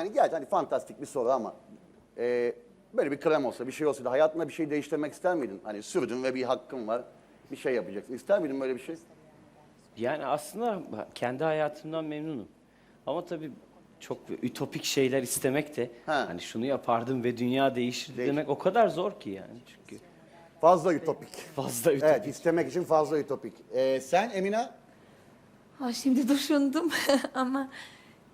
Yani gerçi hani fantastik bir soru ama e, böyle bir krem olsa, bir şey olsaydı hayatında bir şey değiştirmek ister miydin? Hani sürdün ve bir hakkın var, bir şey yapacaksın. İster miydin böyle bir şey? Yani aslında kendi hayatımdan memnunum. Ama tabii çok ütopik şeyler istemek de Ha. hani şunu yapardım ve dünya değişirdi Değiş- demek o kadar zor ki yani çünkü Fazla ütopik. fazla ütopik. Evet, istemek için fazla ütopik. E, sen Emine? Ha, şimdi düşündüm ama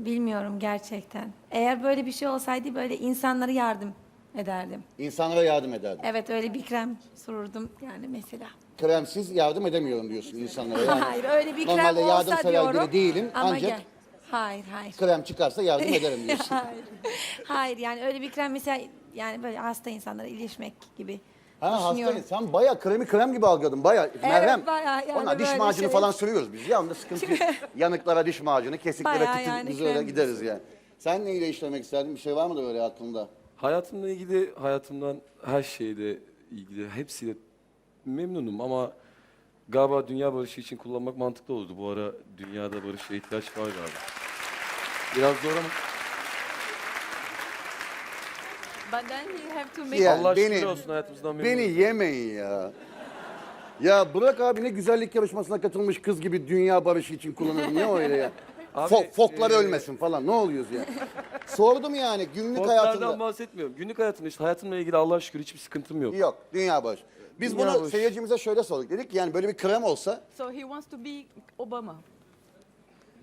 bilmiyorum gerçekten. Eğer böyle bir şey olsaydı böyle insanlara yardım ederdim. İnsanlara yardım ederdin. Evet öyle bir krem sürürdüm yani mesela. Kremsiz yardım edemiyorum diyorsun insanlara. Yani hayır öyle bir krem normalde olsa yardımsever diyorum. biri değilim ama ancak gel- Hayır hayır. krem çıkarsa yardım ederim diyorsun. hayır. Hayır yani öyle bir krem mesela yani böyle hasta insanlara iyileşmek gibi Ha hastayım. Sen bayağı kremi krem gibi algıyordun. Bayağı merhem. bayağı yani Ona diş böyle macunu şey- falan sürüyoruz biz. Ya onda sıkıntı yok. Yanıklara diş macunu, kesiklere Bayağı tütün yani biz öyle krem. gideriz yani. Sen neyle işlemek isterdin? Bir şey var mı da böyle aklında? Hayatımla ilgili, hayatımdan her şeyle ilgili, hepsiyle memnunum ama galiba dünya barışı için kullanmak mantıklı olurdu. Bu ara dünyada barışa ihtiyaç var galiba. Biraz zor ama But then you have to make Ya, Allah beni- şükür olsun hayatımızdan memnunum. Beni yemeyin ya. Ya Burak abi ne güzellik yarışmasına katılmış kız gibi dünya barışı için kullanıyor. Ne öyle ya? Abi, Fo- foklar e, ölmesin falan. Ne oluyoruz ya? Sordum yani günlük hayatında. bahsetmiyorum. Günlük hayatımda işte hayatımla ilgili Allah'a şükür hiçbir sıkıntım yok. Yok dünya barışı. Biz Dünya bunu barışı. seyircimize şöyle sorduk. Dedik ki yani böyle bir krem olsa So he wants to be Obama.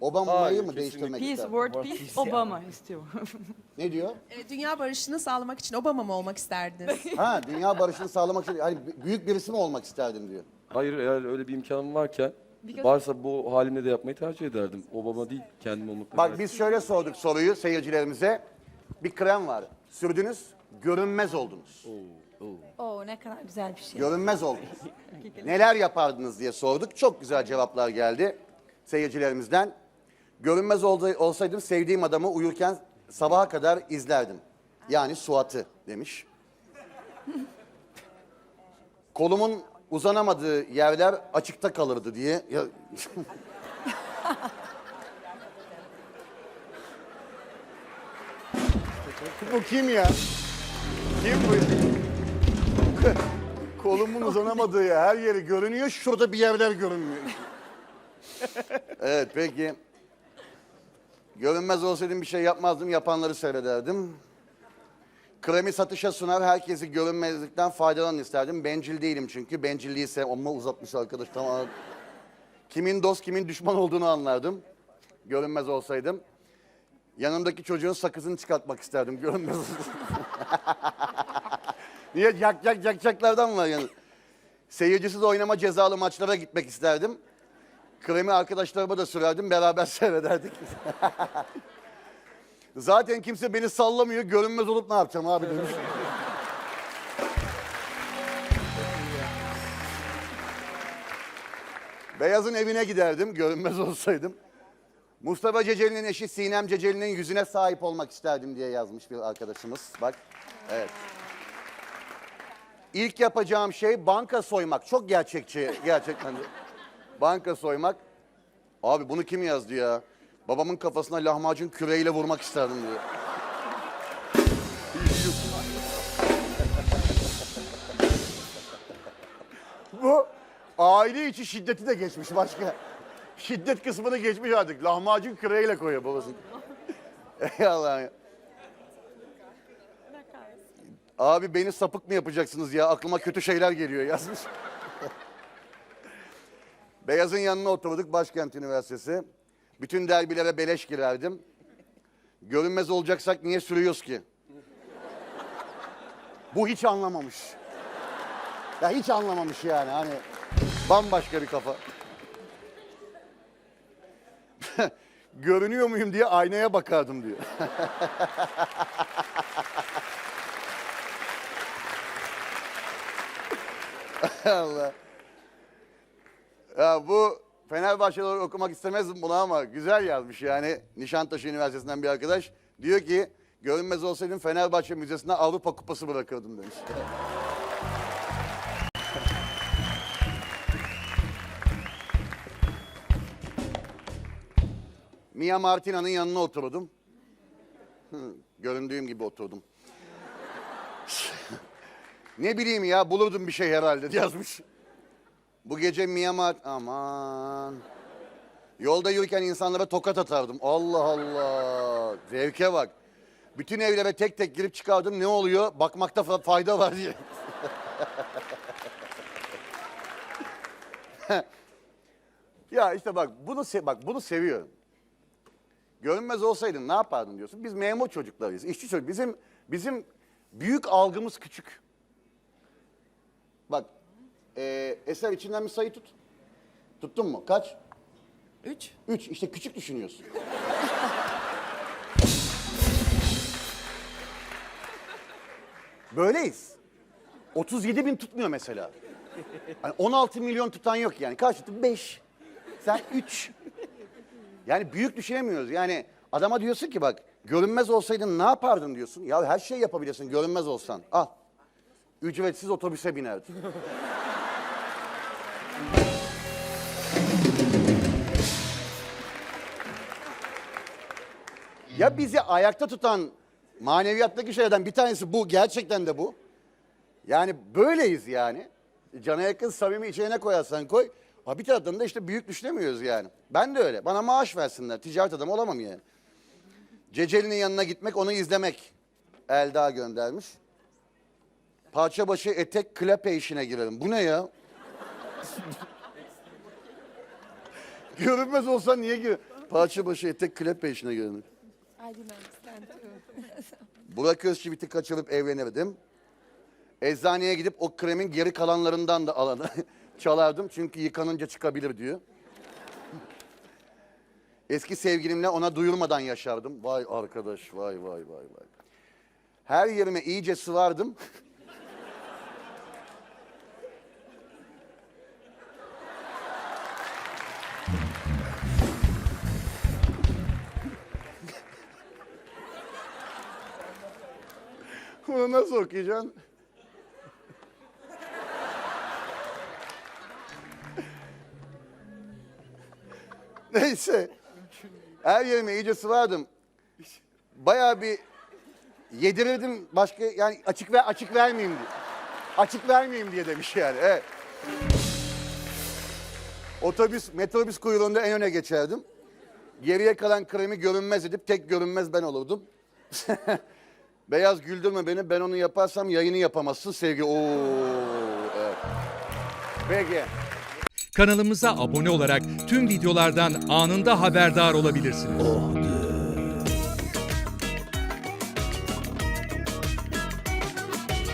Obama'yı Hayır, mı kesinlikle. değiştirmek is ister? world peace. Obama is still. Ne diyor? E, Dünya barışını sağlamak için Obama mı olmak isterdiniz? Ha dünya barışını sağlamak için hani büyük birisi mi olmak isterdim diyor. Hayır eğer öyle bir imkanım varken varsa bu halimle de yapmayı tercih ederdim. Obama değil kendim olmak. Bak biz şöyle sorduk soruyu seyircilerimize. Bir krem var. Sürdünüz, görünmez oldunuz. Oo ne kadar güzel bir şey. Görünmez oldunuz. Neler yapardınız diye sorduk. Çok güzel cevaplar geldi seyircilerimizden. Görünmez olsa- olsaydım sevdiğim adamı uyurken sabaha kadar izlerdim. Yani Suat'ı demiş. Kolumun uzanamadığı yerler açıkta kalırdı diye. Ya... bu kim ya? Kim bu? Kolumun uzanamadığı her yeri görünüyor. Şurada bir yerler görünmüyor. evet peki. Görünmez olsaydım bir şey yapmazdım, yapanları seyrederdim. Kremi satışa sunar, herkesi görünmezlikten faydalanın isterdim. Bencil değilim çünkü. Bencilliği sev... Amma uzatmış arkadaş tamam. Kimin dost, kimin düşman olduğunu anlardım. Görünmez olsaydım. Yanımdaki çocuğun sakızını çıkartmak isterdim. Görünmez. Niye yak yak yakacaklardan var yani. Seyircisiz oynama cezalı maçlara gitmek isterdim. Kremi arkadaşlarıma da sürerdim, beraber seyrederdik. Zaten kimse beni sallamıyor, görünmez olup ne yapacağım abi demiş. Beyaz'ın evine giderdim, görünmez olsaydım. Mustafa Ceceli'nin eşi Sinem Ceceli'nin yüzüne sahip olmak isterdim diye yazmış bir arkadaşımız. Bak, evet. İlk yapacağım şey banka soymak. Çok gerçekçi gerçekten. Banka soymak. Abi bunu kim yazdı ya? Babamın kafasına lahmacun küreğiyle vurmak isterdim diyor. Bu aile içi şiddeti de geçmiş başka. Şiddet kısmını geçmiş artık. Lahmacun küreğiyle koyuyor babasını. Ey Allah'ım ya. Abi beni sapık mı yapacaksınız ya? Aklıma kötü şeyler geliyor yazmış. Beyaz'ın yanına oturduk Başkent Üniversitesi. Bütün derbilere beleş girerdim. Görünmez olacaksak niye sürüyoruz ki? Bu hiç anlamamış. Ya hiç anlamamış yani hani bambaşka bir kafa. Görünüyor muyum diye aynaya bakardım diyor. Allah. Ya bu Fenerbahçeli olarak okumak istemezdim bunu ama güzel yazmış yani. Nişantaşı Üniversitesi'nden bir arkadaş. Diyor ki görünmez olsaydım Fenerbahçe Müzesi'ne Avrupa Kupası bırakırdım demiş. Mia Martina'nın yanına oturdum. Göründüğüm gibi oturdum. ne bileyim ya bulurdum bir şey herhalde yazmış. Bu gece Miyamar... Aman. Yolda yürürken insanlara tokat atardım. Allah Allah. Zevke bak. Bütün evlere tek tek girip çıkardım. Ne oluyor? Bakmakta fa- fayda var diye. ya işte bak bunu se- bak bunu seviyorum. Görünmez olsaydın ne yapardın diyorsun. Biz memur çocuklarıyız. işçi çocuk. Bizim bizim büyük algımız küçük. Bak eee, eser içinden bir sayı tut. Tuttun mu? Kaç? Üç. Üç. İşte küçük düşünüyorsun. Böyleyiz. 37 bin tutmuyor mesela. Hani 16 milyon tutan yok yani. Kaç tuttu? 5. Sen 3. Yani büyük düşünemiyoruz. Yani adama diyorsun ki bak görünmez olsaydın ne yapardın diyorsun. Ya her şeyi yapabilirsin görünmez olsan. Al. Ücretsiz otobüse binerdin. Ya bizi ayakta tutan maneviyattaki şeylerden bir tanesi bu. Gerçekten de bu. Yani böyleyiz yani. Cana yakın samimi içine koyarsan koy. Ama bir taraftan da işte büyük düşünemiyoruz yani. Ben de öyle. Bana maaş versinler. Ticaret adamı olamam yani. Ceceli'nin yanına gitmek, onu izlemek. Elda göndermiş. Parça başı etek klape işine girelim. Bu ne ya? Görünmez olsa niye gir? Parça başı etek klape işine girelim. Burak Özçivit'i kaçırıp evlenirdim. Eczaneye gidip o kremin geri kalanlarından da alanı çalardım. Çünkü yıkanınca çıkabilir diyor. Eski sevgilimle ona duyurmadan yaşardım. Vay arkadaş, vay vay vay vay. Her yerime iyice sıvardım. Bunu nasıl okuyacaksın? Neyse. Her yerime iyice sıvardım. Bayağı bir yedirirdim başka yani açık ver açık vermeyeyim diye. Açık vermeyeyim diye demiş yani. Evet. Otobüs, metrobüs kuyruğunda en öne geçerdim. Geriye kalan kremi görünmez edip tek görünmez ben olurdum. Beyaz güldürme beni. Ben onu yaparsam yayını yapamazsın sevgi. Oo, evet. Peki. Kanalımıza abone olarak tüm videolardan anında haberdar olabilirsiniz.